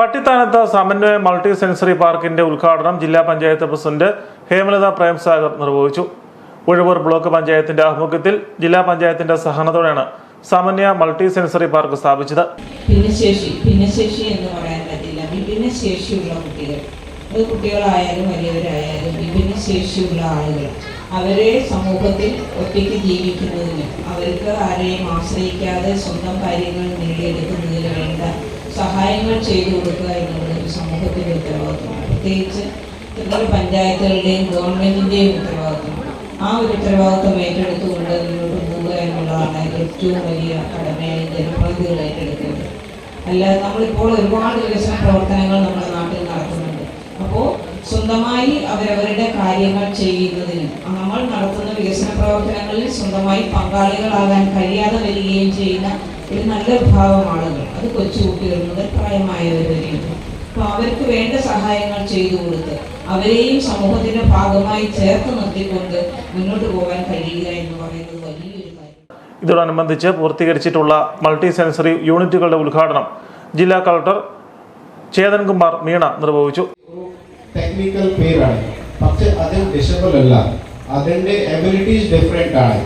പട്ടിത്താനത്ത് സമന്വയ multi sensory പാർക്കിന്റെ ഉദ്ഘാടനം ജില്ലാ പഞ്ചായത്ത് പ്രസിഡന്റ് ഹേമലത പ്രേംസാഗർ നിർവഹിച്ചു. ഉഴവൂർ ബ്ലോക്ക് പഞ്ചായത്തിന്റെ ആഭിമുഖ്യത്തിൽ ജില്ലാ പഞ്ചായത്തിന്റെ സഹനത്തോടെയാണ് സമന്വയ മൾട്ടി സെൻസറി പാർക്ക് സ്ഥാപിച്ചത്. ഭിന്നശേഷി ഭിന്നശേഷി എന്ന് പറയാൻ പറ്റില്ല. വിഭിന്ന കുട്ടികൾ. അത് കുട്ടികളായാലും വലിയവരായാലും വിഭിന്ന ആളുകൾ. അവരെ സമൂഹത്തിൽ ഒറ്റയ്ക്ക് ജീവിക്കുന്നതിന് അവർക്ക് ആരെയും ആശ്രയിക്കാതെ സ്വന്തം കാര്യങ്ങൾ നേടിയെടുക്കുന്നതിന് സഹായങ്ങൾ ചെയ്തു കൊടുക്കുക എന്നുള്ളത് ഒരു സമൂഹത്തിന്റെ ഉത്തരവാദിത്തമാണ് പ്രത്യേകിച്ച് ത്രിതല പഞ്ചായത്തുകളുടെയും ഗവൺമെന്റിന്റെയും ഉത്തരവാദിത്തമാണ് ആ ഒരു ഉത്തരവാദിത്തം ഏറ്റെടുത്തുകൊണ്ട് മുന്നോട്ട് പോവുക എന്നുള്ളതാണ് ഏറ്റവും വലിയ കടമയായി ജനപ്രതിനിധികൾ ഏറ്റെടുക്കുന്നത്. അല്ലാതെ നമ്മളിപ്പോൾ ഒരുപാട് വികസന പ്രവർത്തനങ്ങൾ നമ്മുടെ നാട്ടിൽ നടത്തുന്നുണ്ട് അപ്പോൾ സ്വന്തമായി അവരവരുടെ കാര്യങ്ങൾ ചെയ്യുന്നതിന് നമ്മൾ നടത്തുന്ന വികസന പ്രവർത്തനങ്ങളിൽ സ്വന്തമായി പങ്കാളികളാകാൻ കഴിയാതെ വരികയും ചെയ്യുന്ന ഒരു നല്ല വിഭാഗം ആളുകൾ അത് കൊച്ചുകുട്ടികൾ മുതൽ പ്രായമായവർ വരെയുണ്ട് അപ്പോൾ അവർക്ക് വേണ്ട സഹായങ്ങൾ ചെയ്തു കൊടുത്ത് അവരെയും സമൂഹത്തിന്റെ ഭാഗമായി ചേർത്ത് നിർത്തിക്കൊണ്ട് മുന്നോട്ട് പോകാൻ കഴിയുക എന്ന് പറയുന്നത് വലിയൊരു കാര്യം. ഇതോടനുബന്ധിച്ച് പൂർത്തീകരിച്ചിട്ടുള്ള മൾട്ടി സെൻസറി യൂണിറ്റുകളുടെ ഉദ്ഘാടനം ജില്ലാ കളക്ടർ ചേതൻകുമാർ മീണ നിർവഹിച്ചു. ടെക്നിക്കൽ പേരാണ്. പക്ഷെ അതിൽ ഡിസബിൾ അല്ല. അതിന്റെ എബിലിറ്റീസ് ഡിഫറെന്റ് ആണ്.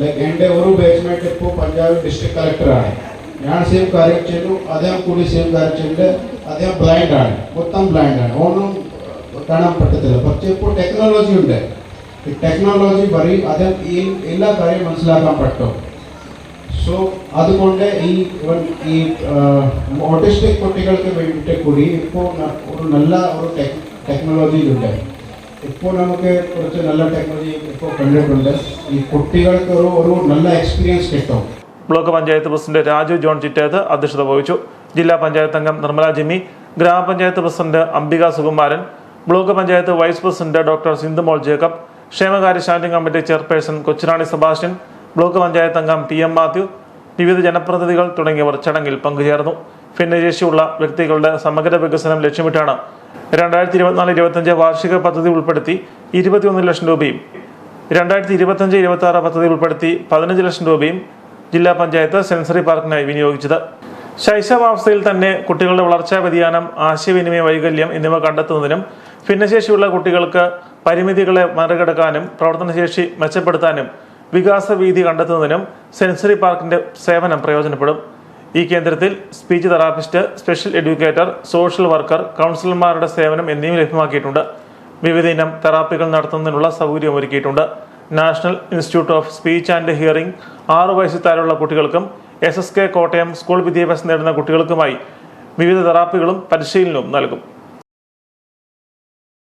ലൈക്ക് എന്റെ ഒരു ബാച്ച്മേറ്റ് ഇപ്പോൾ പഞ്ചാബ് ഡിസ്ട്രിക്ട് കളക്ടറാണ് ഞാൻ സെയിം കാര്യം ചെയ്യുന്നു അദ്ദേഹം കൂടി സെയിം കാര്യം ചെയ്യുന്നുണ്ട്. അദ്ദേഹം ബ്ലൈൻഡ് ആണ് മൊത്തം ബ്ലൈൻഡ് ആണ്. ഒന്നും കാണാൻ പറ്റത്തില്ല. പക്ഷേ ഇപ്പോൾ ടെക്നോളജി ഉണ്ട്. ഈ ടെക്നോളജി വഴി അദ്ദേഹം ഈ എല്ലാ കാര്യം മനസ്സിലാക്കാൻ പറ്റും. സോ അതുകൊണ്ട് ഈ ഈ ഓട്ടിസ്റ്റിക് കുട്ടികൾക്ക് വേണ്ടിയിട്ട് കൂടി ഇപ്പോൾ ഒരു നല്ല ഒരു ടെക് ടെക്നോളജിയിലുണ്ട് ഇപ്പോൾ നമുക്ക് കുറച്ച് നല്ല ടെക്നോളജി ഇപ്പോൾ കണ്ടിട്ടുണ്ട്. ഈ കുട്ടികൾക്ക് ഒരു ഒരു നല്ല എക്സ്പീരിയൻസ് കിട്ടും. Block panchayat president Raju John Chittethu അധ്യക്ഷത വഹിച്ചു. ജില്ലാ പഞ്ചായത്ത് അംഗം നിർമ്മല ജിമ്മി ഗ്രാമപഞ്ചായത്ത് president Ambika Sukumaran block panchayat vice president doctor Sindhumol Jacob ക്ഷേമകാര്യ standing committee chairperson Kochurani Sebastian block panchayat അംഗം ടി എം മാത്യു വിവിധ ജനപ്രതിനിധികൾ തുടങ്ങിയവർ ചടങ്ങിൽ പങ്കുചേർന്നു. ഭിന്നശേഷിയുള്ള വ്യക്തികളുടെ സമഗ്ര വികസനം ലക്ഷ്യമിട്ടാണ് രണ്ടായിരത്തി ഇരുപത്തിനാല് ഇരുപത്തഞ്ച് വാർഷിക പദ്ധതി ഉൾപ്പെടുത്തി ഇരുപത്തിയൊന്ന് ലക്ഷം രൂപയും രണ്ടായിരത്തി ഇരുപത്തഞ്ച് ഇരുപത്തി ആറ് പദ്ധതി ഉൾപ്പെടുത്തി പതിനഞ്ച് ലക്ഷം രൂപയും ജില്ലാ പഞ്ചായത്ത് സെൻസറി പാർക്കിനായി വിനിയോഗിച്ചത്. ശൈശവാവസ്ഥയിൽ തന്നെ കുട്ടികളുടെ വളർച്ചാ വ്യതിയാനം ആശയവിനിമയ വൈകല്യം എന്നിവ കണ്ടെത്തുന്നതിനും ഭിന്നശേഷിയുള്ള കുട്ടികൾക്ക് പരിമിതികളെ മറികടക്കാനും പ്രവർത്തനശേഷി മെച്ചപ്പെടുത്താനും വികാസ വീതി കണ്ടെത്തുന്നതിനും സെൻസറി പാർക്കിന്റെ സേവനം പ്രയോജനപ്പെടും. ഈ കേന്ദ്രത്തിൽ speech therapist special educator social worker കൗൺസിലർമാരുടെ സേവനം എന്നിവ ലഭ്യമാക്കിയിട്ടുണ്ട്. വിവിധ ഇനം തെറാപ്പികൾ നടത്തുന്നതിനുള്ള സൗകര്യം ഒരുക്കിയിട്ടുണ്ട്. National institute of speech and hearing ആറു വയസ്സിൽ താഴെയുള്ള കുട്ടികൾക്കും S S K Kottayam school വിദ്യാഭ്യാസം നേടുന്ന കുട്ടികൾക്കുമായി വിവിധ തെറാപ്പികളും പരിശീലനവും നൽകും.